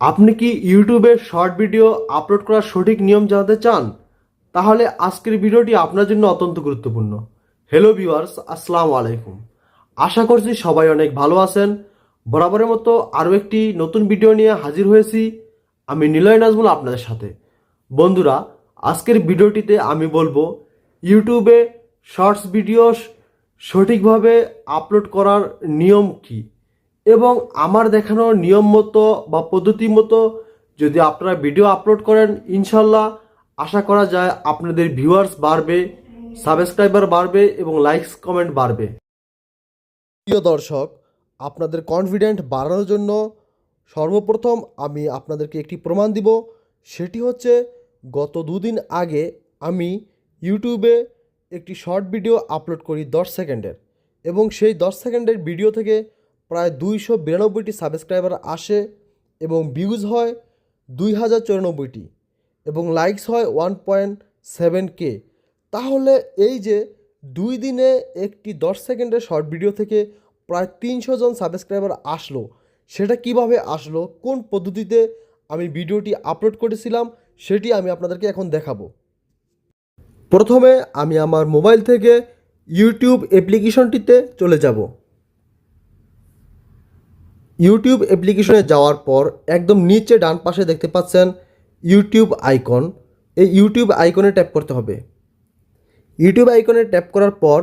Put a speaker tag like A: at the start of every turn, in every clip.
A: আপনি কি ইউটিউবে শর্ট ভিডিও আপলোড করার সঠিক নিয়ম জানতে চান? তাহলে আজকের ভিডিওটি আপনার জন্য অত্যন্ত গুরুত্বপূর্ণ। হ্যালো ভিউয়ার্স আসসালামু আলাইকুম। আশা করছি সবাই অনেক ভালো আছেন। বরাবরের মতো আরও একটি নতুন ভিডিও নিয়ে হাজির হয়েছি আমি নিলয় নাজমুল আপনাদের সাথে। বন্ধুরা, আজকের ভিডিওটিতে আমি বলব, ইউটিউবে শর্টস ভিডিও সঠিকভাবে আপলোড করার নিয়ম কী? এবং আমার দেখানো নিয়ম মতো বা পদ্ধতি মতো যদি আপনারা ভিডিও আপলোড করেন, ইনশাল্লাহ আশা করা যায় আপনাদের ভিউয়ার্স বাড়বে সাবস্ক্রাইবার বাড়বে এবং লাইকস কমেন্ট বাড়বে। প্রিয় দর্শক, আপনাদের কনফিডেন্ট বাড়ানোর জন্য সর্বপ্রথম আমি আপনাদেরকে একটি প্রমাণ দিব। সেটি হচ্ছে, গত দুদিন আগে আমি ইউটিউবে একটি শর্ট ভিডিও আপলোড করি দশ সেকেন্ডের এবং সেই দশ সেকেন্ডের ভিডিও থেকে প্রায় দুইশো বিরানব্বইটি সাবস্ক্রাইবার আসে এবং ভিউজ হয় দুই হাজার চুরানব্বইটি এবং লাইকস হয় ওয়ান পয়েন্ট সেভেন কে। তাহলে এই যে দুই দিনে একটি দশ সেকেন্ডের শর্ট ভিডিও থেকে প্রায় তিনশো জন সাবস্ক্রাইবার আসলো, সেটা কীভাবে আসলো, কোন পদ্ধতিতে আমি ভিডিওটি আপলোড করেছিলাম, সেটি আমি আপনাদেরকে এখন দেখাবো। প্রথমে আমি আমার মোবাইল থেকে ইউটিউব অ্যাপ্লিকেশনটিতে চলে যাব। ইউটিউব অ্যাপ্লিকেশনে যাওয়ার পর একদম নিচে ডান পাশে দেখতে পাচ্ছেন ইউটিউব আইকন এই ইউটিউব আইকনে ট্যাপ করতে হবে। ইউটিউব আইকনে ট্যাপ করার পর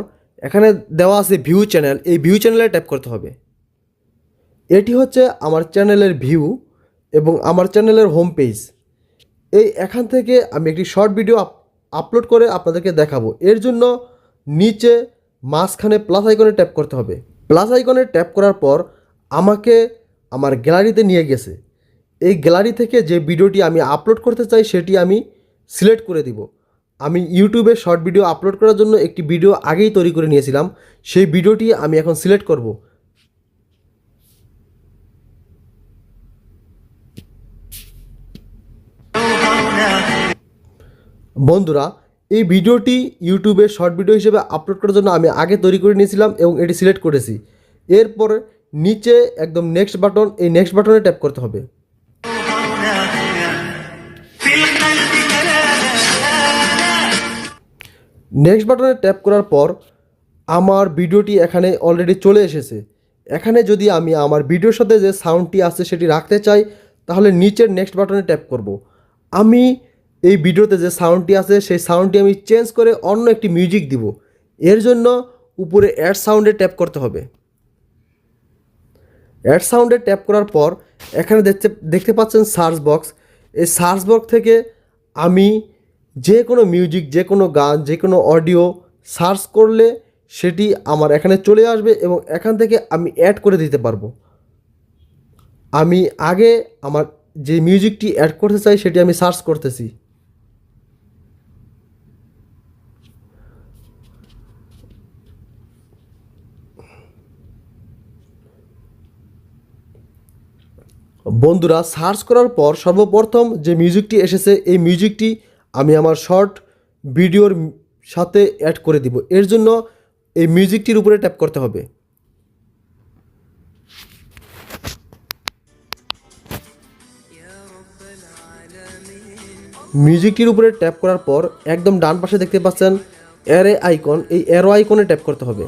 A: এখানে দেওয়া আছে ভিউ চ্যানেল এই ভিউ চ্যানেলে ট্যাপ করতে হবে। এটি হচ্ছে আমার চ্যানেলের ভিউ এবং আমার চ্যানেলের হোম পেজ এই এখান থেকে আমি একটি শর্ট ভিডিও আপলোড করে আপনাদেরকে দেখাবো। এর জন্য নিচে মাঝখানে প্লাস আইকনে ট্যাপ করতে হবে। প্লাস আইকনে ট্যাপ করার পর আমাকে আমার গ্যালারিতে নিয়ে গেছে। এই গ্যালারি থেকে যে ভিডিওটি আমি আপলোড করতে চাই, সেটি আমি সিলেক্ট করে দিব। আমি ইউটিউবে শর্ট ভিডিও আপলোড করার জন্য একটি ভিডিও আগেই তৈরি করে নিয়েছিলাম। সেই ভিডিওটি আমি এখন সিলেক্ট করব। বন্ধুরা, এই ভিডিওটি ইউটিউবে শর্ট ভিডিও হিসেবে আপলোড করার জন্য আমি আগে তৈরি করে নিয়েছিলাম এবং এটি সিলেক্ট করেছি। এরপর নিচে একদম নেক্সট বাটন এই নেক্সট বাটনে ট্যাপ করতে হবে। নেক্সট বাটনে ট্যাপ করার পর আমার ভিডিওটি এখানে অলরেডি চলে এসেছে। এখানে যদি আমি আমার ভিডিওর সাথে যে সাউন্ডটি আছে সেটি রাখতে চাই, তাহলে নিচের নেক্সট বাটনে ট্যাপ করব। আমি এই ভিডিওতে যে সাউন্ডটি আছে, সেই সাউন্ডটি আমি চেঞ্জ করে অন্য একটি মিউজিক দিব। এর জন্য উপরে অ্যাড সাউন্ডে ট্যাপ করতে হবে। অ্যাড সাউন্ডে ট্যাপ করার পর এখানে দেখতে দেখতে পাচ্ছেন সার্চ বক্স এই সার্চ বক্স থেকে আমি যে কোনো মিউজিক যে কোনো গান, যে কোনো অডিও সার্চ করলে সেটি আমার এখানে চলে আসবে এবং এখান থেকে আমি অ্যাড করে দিতে পারব। আমি আগে আমার যে মিউজিকটি অ্যাড করতে চাই সেটি আমি সার্চ করতেছি। বন্ধুরা সার্চ করার পর সর্বপ্রথম যে মিউজিকটি এসেছে, এই মিউজিকটি আমি আমার শর্ট ভিডিওর সাথে অ্যাড করে দিব। এর জন্য এই মিউজিকটির উপরে ট্যাপ করতে হবে। মিউজিকটির উপরে ট্যাপ করার পর একদম ডান পাশে দেখতে পাচ্ছেন অ্যারে আইকন এই অ্যারো আইকনে ট্যাপ করতে হবে।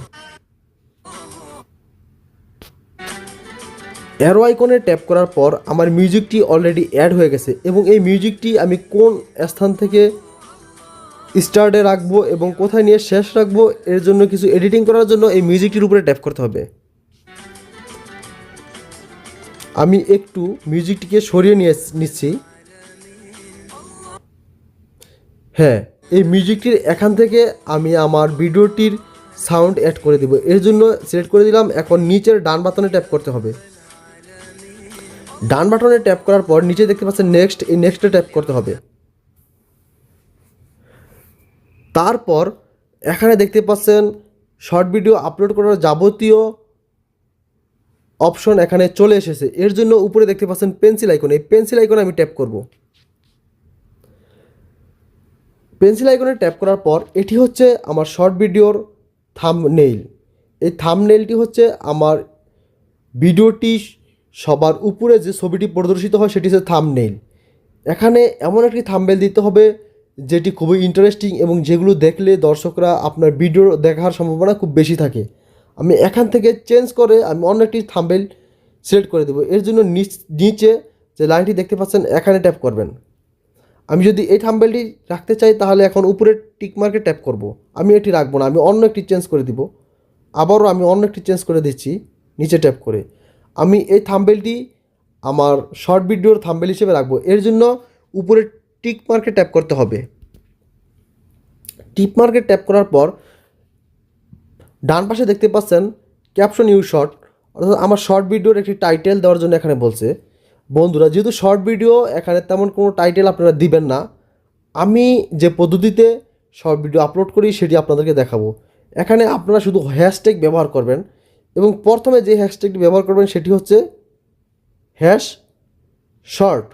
A: অ্যারো আইকনে ট্যাপ করার পর আমার মিউজিকটি অলরেডি অ্যাড হয়ে গেছে এবং এই মিউজিকটি আমি কোন স্থান থেকে স্টার্টে রাখব এবং কোথায় নিয়ে শেষ রাখব এর জন্য কিছু এডিটিং করার জন্য এই মিউজিকটির উপরে ট্যাপ করতে হবে। আমি একটু মিউজিকটিকে সরিয়ে নিয়ে নিচ্ছি। হ্যাঁ এই মিউজিকটির এখান থেকে আমি আমার ভিডিওটির সাউন্ড অ্যাড করে দিব। এর জন্য সিলেক্ট করে দিলাম, এখন নিচের ডান বাটনে ট্যাপ করতে হবে। ডান বাটনে ট্যাপ করার পর নিচে দেখতে পাচ্ছেন নেক্সট এই নেক্সটে ট্যাপ করতে হবে। তারপর এখানে দেখতে পাচ্ছেন শর্ট ভিডিও আপলোড করার যাবতীয় অপশন এখানে চলে এসেছে। এর জন্য উপরে দেখতে পাচ্ছেন পেন্সিল আইকন এই পেন্সিল আইকনে আমি ট্যাপ করব। পেন্সিল আইকনে ট্যাপ করার পর এটি হচ্ছে আমার শর্ট ভিডিওর থাম নেইল এই থাম নেইলটি হচ্ছে আমার ভিডিওটি সবার উপরে যে ছবিটি প্রদর্শিত হয় সেটি হচ্ছে থামনেইল এখানে এমন একটি থামবেল দিতে হবে যেটি খুবই ইন্টারেস্টিং এবং যেগুলো দেখলে দর্শকরা আপনার ভিডিও দেখার সম্ভাবনা খুব বেশি থাকে। আমি এখান থেকে চেঞ্জ করে আমি অন্য একটি থামবেল সিলেক্ট করে দেবো। এর জন্য নিচ- যে লাইনটি দেখতে পাচ্ছেন, এখানে ট্যাপ করবেন। আমি যদি এই থাম্বেলটি রাখতে চাই, তাহলে এখন উপরের টিক মার্কে ট্যাপ করব। আমি এটি রাখব না, আমি অন্য একটি চেঞ্জ করে দিব। আবারও আমি অন্য একটি চেঞ্জ করে দিচ্ছি, নিচে ট্যাপ করে। আমি এই থাম্বেলটি আমার শর্ট ভিডিওর থাম্বেল হিসেবে রাখব। এর জন্য উপরে টিক মার্কে ট্যাপ করতে হবে। টিক মার্কে ট্যাপ করার পর ডান পাশে দেখতে পাচ্ছেন ক্যাপশন ইউ শর্ট। অর্থাৎ আমার শর্ট ভিডিওর একটি টাইটেল দেওয়ার জন্য এখানে বলছে, বন্ধুরা, যেহেতু শর্ট ভিডিও, এখানে তেমন কোনো টাইটেল আপনারা দিবেন না। আমি যে পদ্ধতিতে শর্ট ভিডিও আপলোড করি, সেটি আপনাদেরকে দেখাবো। এখানে আপনারা শুধু হ্যাশট্যাগ ব্যবহার করবেন। এবং প্রথমে যে হ্যাশট্যাগটি ব্যবহার করবেন সেটি হচ্ছে হ্যাশ শর্ট।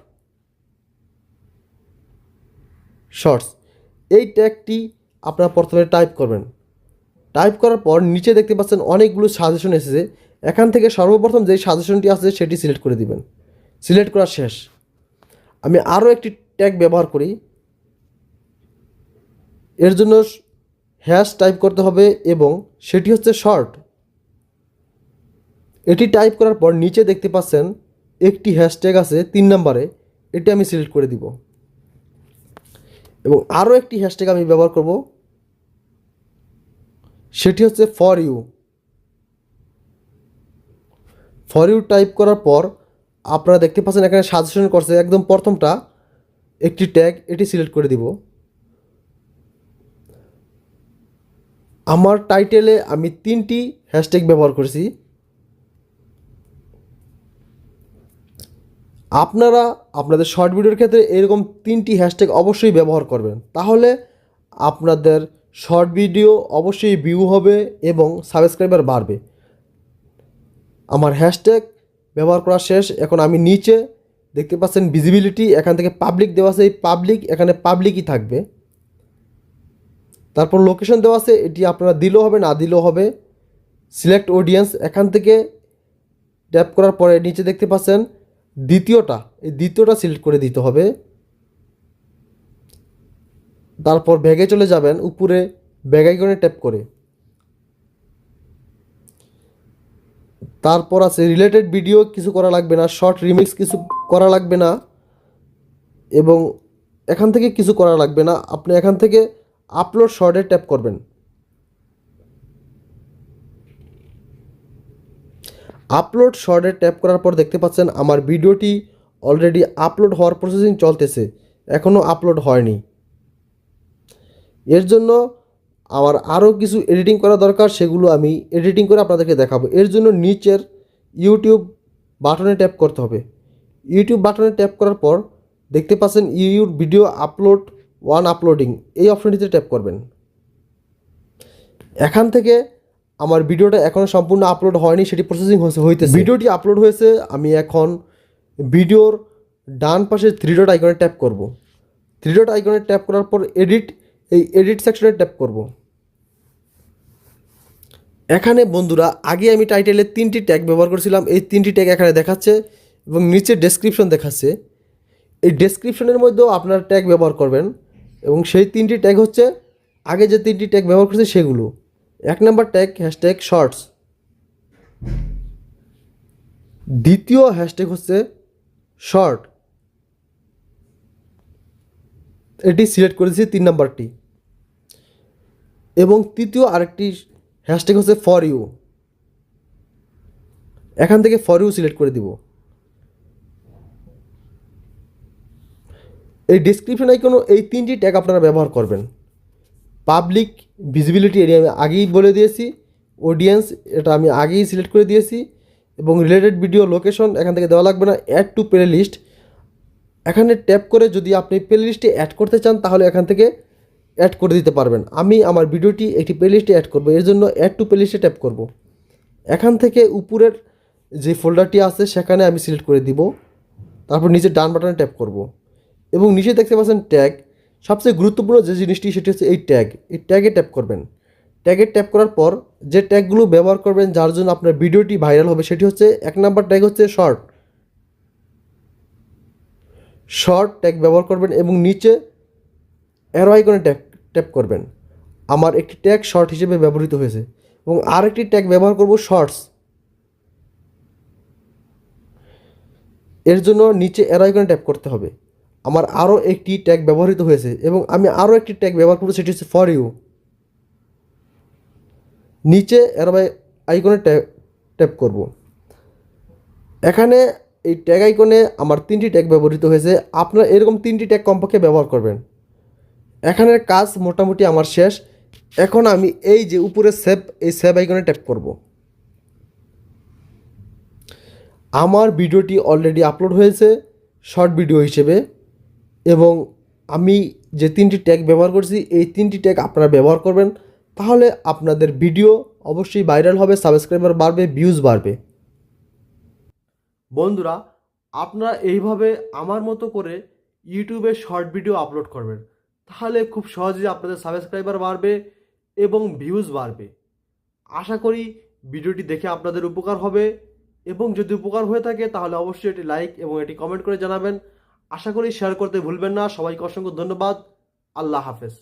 A: শর্টস। এই ট্যাগটি আপনারা প্রথমে টাইপ করবেন। টাইপ করার পর নিচে দেখতে পাচ্ছেন অনেকগুলো সাজেশন এসেছে। এখান থেকে সর্বপ্রথম যে সাজেশনটি আছে সেটি সিলেক্ট করে দিবেন। সিলেক্ট করা শেষ। আমি আরও একটি ট্যাগ ব্যবহার করি। এর জন্য হ্যাশ টাইপ করতে হবে এবং সেটি হচ্ছে শর্ট। এটি টাইপ করার পর নিচে দেখতে পাচ্ছেন একটি হ্যাশট্যাগ আছে তিন নম্বরে। এটি আমি সিলেক্ট করে দিব। এবং আরও একটি হ্যাশট্যাগ আমি ব্যবহার করব। সেটি হচ্ছে for you for you type করার পর আপনারা দেখতে পাচ্ছেন এখানে সাজেশন করছে একদম প্রথমটা। একটি ট্যাগ এটি সিলেক্ট করে দিব। আমার টাইটেলে আমি তিনটি হ্যাশট্যাগ ব্যবহার করেছি। আপনারা আপনাদের শর্ট ভিডিওর ক্ষেত্রে এরকম তিনটি হ্যাশট্যাগ অবশ্যই ব্যবহার করবেন। তাহলে আপনাদের শর্ট ভিডিও অবশ্যই ভিউ হবে এবং সাবস্ক্রাইবার বাড়বে। আমার হ্যাশট্যাগ ব্যবহার করা শেষ, এখন আমি নিচে দেখতে পাচ্ছেন ভিজিবিলিটি এখান থেকে পাবলিক দেওয়া আছে, এই পাবলিক এখানে পাবলিকই থাকবে। তারপর লোকেশন দেওয়া আছে, এটি আপনারা দিলেও হবে, না দিলেও হবে। সিলেক্ট অডিয়েন্স এখান থেকে ট্যাপ করার পরে নিচে দেখতে পাচ্ছেন দ্বিতীয়টা, এই দ্বিতীয়টা সিলেক্ট করে দিতে হবে। তারপর ব্যাগে চলে যাবেন, উপরে ব্যাগ আইকনে ট্যাপ করে। তারপর আছে রিলেটেড ভিডিও কিছু করা লাগবে না শর্ট রিমিক্স কিছু করা লাগবে না, এবং এখান থেকে কিছু করা লাগবে না। আপনি এখান থেকে আপলোড শর্টে ট্যাপ করবেন। আপলোড শর্টে ট্যাপ করার পর দেখতে পাচ্ছেন আমার ভিডিওটি অলরেডি আপলোড হওয়ার প্রসেসিং চলতেছে, এখনও আপলোড হয়নি। এর জন্য আমার আরও কিছু এডিটিং করা দরকার, সেগুলো আমি এডিটিং করে আপনাদেরকে দেখাবো। এর জন্য নিচের ইউটিউব বাটনে ট্যাপ করতে হবে। ইউটিউব বাটনে ট্যাপ করার পর দেখতে পাচ্ছেন your video upload, one uploading, এই অপশনটিতে ট্যাপ করবেন। এখান থেকে আমার ভিডিওটা এখনও সম্পূর্ণ আপলোড হয়নি, সেটি প্রসেসিং হয়েছে, হইতেছে। ভিডিওটি আপলোড হয়েছে, আমি এখন ভিডিওর ডান পাশে থ্রি ডট আইকনে ট্যাপ করব। থ্রি ডট আইকনে ট্যাপ করার পর এডিট এই এডিট সেকশনে ট্যাপ করব। এখানে বন্ধুরা, আগে আমি টাইটেলে তিনটি ট্যাগ ব্যবহার করেছিলাম, এই তিনটি ট্যাগ এখানে দেখাচ্ছে এবং নিচে ডেসক্রিপশন দেখাচ্ছে। এই ডেসক্রিপশনের মধ্যেও আপনারা ট্যাগ ব্যবহার করবেন এবং সেই তিনটি ট্যাগ হচ্ছে, আগে যে তিনটি ট্যাগ ব্যবহার করেছে সেগুলো। এক নম্বর ট্যাগ হ্যাশট্যাগ শর্টস দ্বিতীয় হ্যাশট্যাগ হচ্ছে শর্ট এটি সিলেক্ট করেছি তিন নম্বরটি। এবং তৃতীয় আরেকটি হ্যাশট্যাগ হচ্ছে ফর ইউ এখান থেকে ফর ইউ সিলেক্ট করে দিব। এই ডিসক্রিপশন আইকনও এই তিনটি ট্যাগ আপনারা ব্যবহার করবেন। পাবলিক ভিজিবিলিটি এরিয়া আমি আগেই বলে দিয়েছি অডিয়েন্স এটা আমি আগেই সিলেক্ট করে দিয়েছি এবং রিলেটেড ভিডিও লোকেশন এখান থেকে দেওয়া লাগবে না অ্যাড টু প্লে লিস্ট এখানে ট্যাপ করে যদি আপনি প্লে লিস্টে অ্যাড করতে চান তাহলে এখান থেকে অ্যাড করে দিতে পারবেন। আমি আমার ভিডিওটি একটি প্লে লিস্টে অ্যাড করব, এর জন্য অ্যাড টু প্লে লিস্টে ট্যাপ করব। এখান থেকে উপরের যে ফোল্ডারটি আছে সেখানে আমি সিলেক্ট করে দিব, তারপর নিচে ডান বাটনে ট্যাপ করব। এবং নিচে দেখতে পাচ্ছেন ট্যাগ সবচেয়ে গুরুত্বপূর্ণ যে জিনিসটি, সেটি হচ্ছে এই ট্যাগ এই ট্যাগে ট্যাপ করবেন। ট্যাগে ট্যাপ করার পর যে ট্যাগগুলো ব্যবহার করবেন, যার জন্য আপনার ভিডিওটি ভাইরাল হবে, সেটি হচ্ছে, এক নাম্বার ট্যাগ হচ্ছে শর্ট শর্ট ট্যাগ ব্যবহার করবেন এবং নিচে অ্যারো আইকনে ট্যাগ ট্যাপ করবেন। আমার একটি ট্যাগ শর্ট হিসেবে ব্যবহৃত হয়েছে এবং আরেকটি ট্যাগ ব্যবহার করব শর্টস এর জন্য নিচে অ্যারো আইকনে ট্যাপ করতে হবে। আমার আরও একটি ট্যাগ ব্যবহৃত হয়েছে এবং আমি আরও একটি ট্যাগ ব্যবহার করব, সেটি হচ্ছে ফর ইউ নিচে অ্যারো আইকনে ট্যাপ ট্যাপ করব। এখানে এই ট্যাগ আইকনে আমার তিনটি ট্যাগ ব্যবহৃত হয়েছে। আপনারা এরকম তিনটি ট্যাগ কমপক্ষে ব্যবহার করবেন। এখানের কাজ মোটামুটি আমার শেষ। এখন আমি এই যে উপরে সেভ এই সেভ আইকনে ট্যাপ করব। আমার ভিডিওটি অলরেডি আপলোড হয়েছে। শর্ট ভিডিও হিসেবে। এবং আমি যে তিনটি ট্যাগ ব্যবহার করছি, এই তিনটি ট্যাগ আপনারা ব্যবহার করবেন। তাহলে আপনাদের ভিডিও অবশ্যই ভাইরাল হবে সাবস্ক্রাইবার বাড়বে ভিউজ বাড়বে। বন্ধুরা, আপনারা এইভাবে আমার মতো করে ইউটিউবে শর্ট ভিডিও আপলোড করবেন। তাহলে খুব সহজেই আপনাদের সাবস্ক্রাইবার বাড়বে এবং ভিউজ বাড়বে। আশা করি ভিডিওটি দেখে আপনাদের উপকার হবে। এবং যদি উপকার হয়ে থাকে, তাহলে অবশ্যই এটি লাইক এবং এটি কমেন্ট করে জানাবেন। আশা করি শেয়ার করতে ভুলবেন না। সবাইকে অসংখ্য ধন্যবাদ। আল্লাহ হাফেজ।